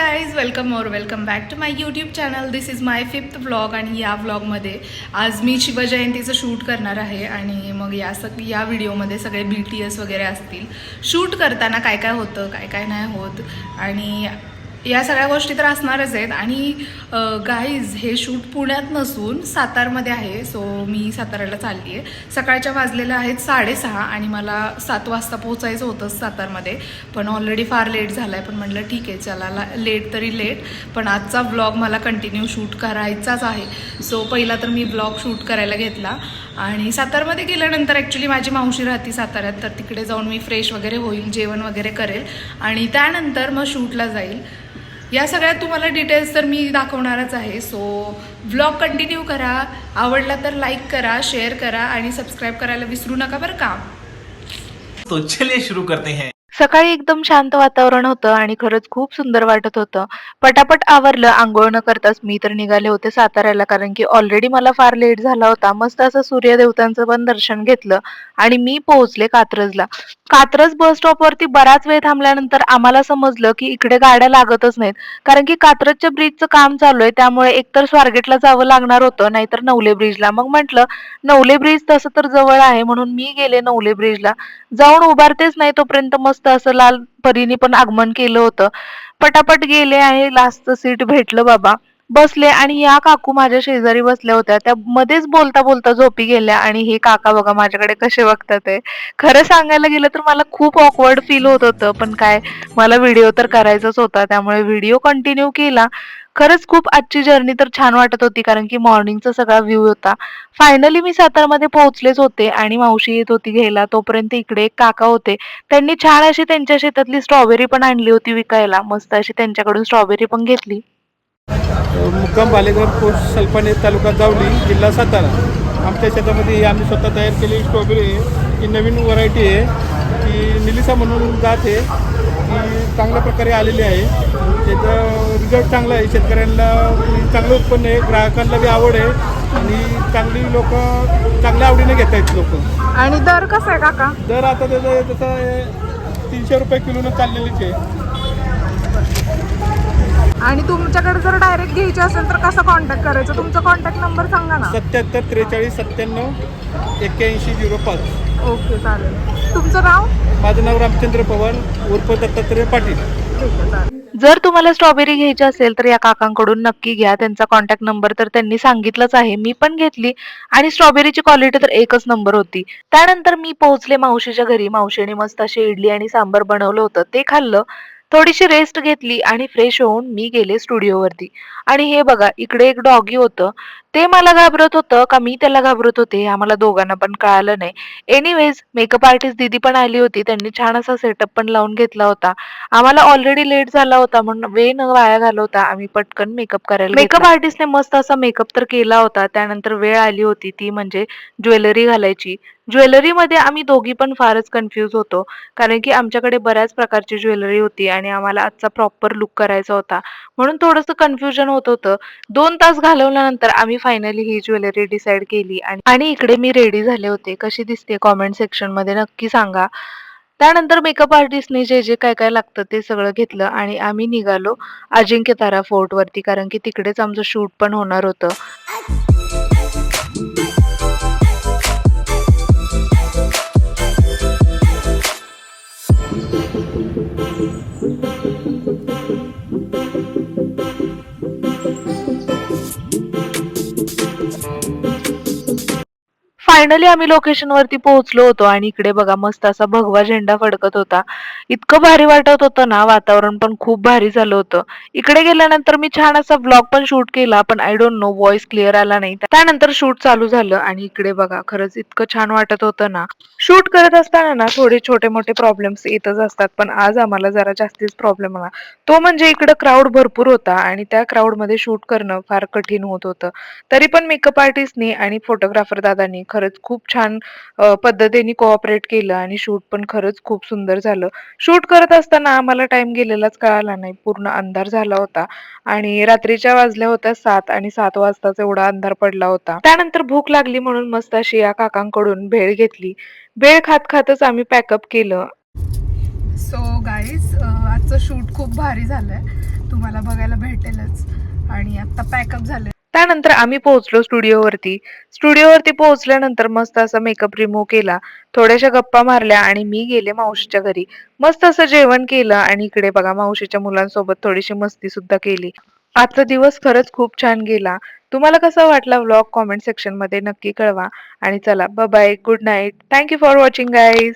Guys welcome और welcome back to my YouTube channel this is my fifth vlog आणि या व्लॉगमध्ये आज मी शिवजयंतीचं shoot करणार आहे आणि मग या सग या व्हिडिओमध्ये सगळे बी टी एस वगैरे असतील. शूट करताना काय काय होतं काय काय नाही होत आणि या सगळ्या गोष्टी तर असणारच आहेत. आणि गाईज हे शूट पुण्यात नसून सातारमध्ये आहे. सो मी साताऱ्याला चालली आहे सकाळच्या वाजलेल्या आहेत साडेसहा आणि मला सात वाजता पोहोचायचं होतं सातारमध्ये. पण ऑलरेडी फार लेट झाला आहे पण म्हटलं ठीक आहे चला लेट तरी लेट पण आजचा ब्लॉग मला कंटिन्यू शूट करायचाच आहे. सो पहिला तर मी ब्लॉग शूट करायला घेतला. आणि सातारमध्ये गेल्यानंतर ॲक्च्युली माझी मावशी राहते साताऱ्यात. तर तिकडे जाऊन मी फ्रेश वगैरे होईल जेवण वगैरे करेल. आणि त्यानंतर मग शूटला जाईल. या सगळ्यात तुम्हाला डिटेल्स तर मी दाखवणारच आहे. सो व्लॉग कंटिन्यू करा. आवडला तर लाईक करा शेअर करा आणि सबस्क्राईब करायला विसरू नका बरं का? तो चलिए शुरू करते हैं. सकाळी एकदम शांत वातावरण होतं आणि खरंच खूप सुंदर वाटत होतं. पटापट आवरलं आंघोळ न करताच मी तर निघाले होते साताऱ्याला कारण की ऑलरेडी मला फार लेट झाला होता. मस्त असं सूर्यदेवतांचं पण दर्शन घेतलं आणि मी पोहोचले कात्रजला. कात्रज बस स्टॉपवरती बराच वेळ थांबल्यानंतर आम्हाला समजलं की इकडे गाड्या लागतच नाहीत. कारण की कात्रजच्या ब्रिजचं काम चालू आहे त्यामुळे एकतर स्वारगेटला जावं लागणार होतं नाहीतर नवले ब्रिजला मग म्हटलं नवले ब्रिज तसं तर जवळ आहे म्हणून मी गेले नवले ब्रिजला जाऊन उभारतेच नाही तोपर्यंत मस्त असं लाल परीने पण आगमन केलं होतं. पटापट गेले आणि लास्टचं सीट भेटलं बाबा. बसले आणि या काकू माझ्या शेजारी बसल्या होत्या. त्या मध्येच बोलता बोलता झोपी गेल्या आणि हे काका बघा माझ्याकडे कसे बघतात आहे खरं सांगायला गेलं तर मला खूप ऑकवर्ड फील होत होतं पण काय? मला व्हिडिओ तर करायचाच होता त्यामुळे व्हिडिओ कंटिन्यू केला. खरंच खूप आजची जर्नी तर छान वाटत होती कारण की मॉर्निंगचा सगळा व्ह्यू होता. फायनली मी सातारमध्ये पोहोचलेच होते आणि मावशी येत होती घ्यायला. तोपर्यंत इकडे एक काका होते. त्यांनी छान अशी त्यांच्या शेतातली स्ट्रॉबेरी पण आणली होती विकायला. मस्त अशी त्यांच्याकडून स्ट्रॉबेरी पण घेतली. मुक्काम बालेघर पोस्ट सल्पाने तालुका जावली जिल्हा सातारा. आमच्या शेतामध्ये आम्ही स्वतः तयार केलेली स्ट्रॉबेरी आहे. ही नवीन व्हरायटी आहे. निलिसा म्हणून जात आहे. ती चांगल्या प्रकारे आलेली आहे. त्याचं रिझल्ट चांगला आहे. शेतकऱ्यांना चांगलं उत्पन्न आहे. ग्राहकांना बी आवड आहे. आणि चांगली लोक चांगल्या आवडीने घेत आहेत लोक. आणि दर कसा आहे काका? दर आता त्याचं तसं तीनशे रुपये किलोनं चाललेलीच आहे. आणि तुमच्याकडे जर डायरेक्ट घ्यायची असेल तर कसं कॉन्टॅक्ट करायचं? तुमचा कॉन्टॅक्ट नंबर सांगा ना. सत्याहत्तर त्रेचाळीस सत्त्याण्णव एक्क्याऐंशी झिरो पाच. ओके चालेल. तुमचं नाव? माझं नाव रामचंद्र पवार उर्फ दत्तात्रय पाटील. जर तुम्हाला स्ट्रॉबेरी घ्यायची असेल तर या काकांकडून नक्की घ्या. त्यांचा कॉन्टॅक्ट नंबर तर त्यांनी सांगितलंच आहे. मी पण घेतली आणि स्ट्रॉबेरीची क्वालिटी तर एकच नंबर होती. त्यानंतर मी पोहोचले मावशीच्या घरी. मावशीने मस्त अशी इडली आणि सांबर बनवलं होतं. ते खाल्लं. थोडीशी रेस्ट घेतली आणि फ्रेश होऊन मी गेले स्टुडिओवरती आणि हे बघा इकडे एक डॉगी होतं. ते मला घाबरत होतं का मी त्याला घाबरत होते आम्हाला दोघांना पण कळालं नाही. एनिवेज मेकअप आर्टिस्ट दिदी पण आली होती. त्यांनी छान असा सेटअप पण लावून घेतला होता. आम्हाला ऑलरेडी लेट झाला होता म्हणून वेळ न वाया घालवता आम्ही पटकन मेकअप करायला मेकअप आर्टिस्टने मस्त असा मेकअप तर केला होता. त्यानंतर वेळ आली होती ती म्हणजे ज्वेलरी घालायची. ज्वेलरीमध्ये आम्ही दोघी पण फारच कन्फ्यूज होतो कारण की आमच्याकडे बऱ्याच प्रकारची ज्वेलरी होती आणि आम्हाला आजचा प्रॉपर लुक करायचा होता म्हणून थोडंसं कन्फ्युजन होत होतं दोन तास घालवल्यानंतर आम्ही फायनली ही ज्वेलरी डिसाईड केली आणि इकडे मी रेडी झाले होते कशी दिसते कॉमेंट सेक्शनमध्ये नक्की सांगा त्यानंतर मेकअप आर्टिस्टने जे जे काय काय लागतं ते सगळं घेतलं आणि आम्ही निघालो अजिंक्य तारा कारण की तिकडेच आमचं शूट पण होणार होतं फायनली आम्ही लोकेशन वरती पोहोचलो होतो आणि इकडे बघा मस्त असा भगवा झेंडा फडकत होता. इतकं भारी वाटत होतं ना वातावरण पण खूप भारी झालं होतं. इकडे गेल्यानंतर मी छान असा ब्लॉग पण शूट केला पण I don't know voice clear आला नाही. त्यानंतर शूट चालू झालं आणि इकडे बघा खरंच इतकं छान वाटत होतं ना. शूट करत असताना ना थोडे छोटे मोठे प्रॉब्लेम्स येतच असतात पण आज आम्हाला जरा जास्तीच प्रॉब्लेम आला. तो म्हणजे इकडे क्राऊड भरपूर होता आणि त्या क्राऊडमध्ये शूट करणं फार कठीण होत होतं. तरी पण मेकअप आर्टिस्टनी आणि फोटोग्राफर दादांनी खरंच खूप छान पद्धतीने कोऑपरेट केलं आणि शूट पण खरंच खूप सुंदर झालं. शूट करत असताना आम्हाला टाइम गेलेलाच कळाला नाही. पूर्ण अंधार झाला होता आणि रात्रीच्या वाजल्या होत्या सात आणि सात वाजताच एवढा अंधार पडला होता. त्यानंतर भूक लागली म्हणून मस्त अशी या काकांकडून भेळ घेतली. भेळ खात खातच आम्ही पॅकअप केलं. सो गाईज आजचं शूट खूप भारी झालंय. तुम्हाला बघायला भेटेलच. आणि आता पॅकअप झालंय त्यानंतर आम्ही पोहोचलो स्टुडिओवरती. स्टुडिओवरती पोहोचल्यानंतर मस्त असा मेकअप रिमूव्ह केला. थोड्याशा गप्पा मारल्या आणि मी गेले मावशीच्या घरी. मस्त असं जेवण केलं आणि इकडे बघा मावशीच्या मुलांसोबत थोडीशी मस्ती सुद्धा केली. आजचा दिवस खरंच खूप छान गेला. तुम्हाला कसा वाटला व्लॉग कॉमेंट सेक्शनमध्ये नक्की कळवा. आणि चला bye good night thank you for watching guys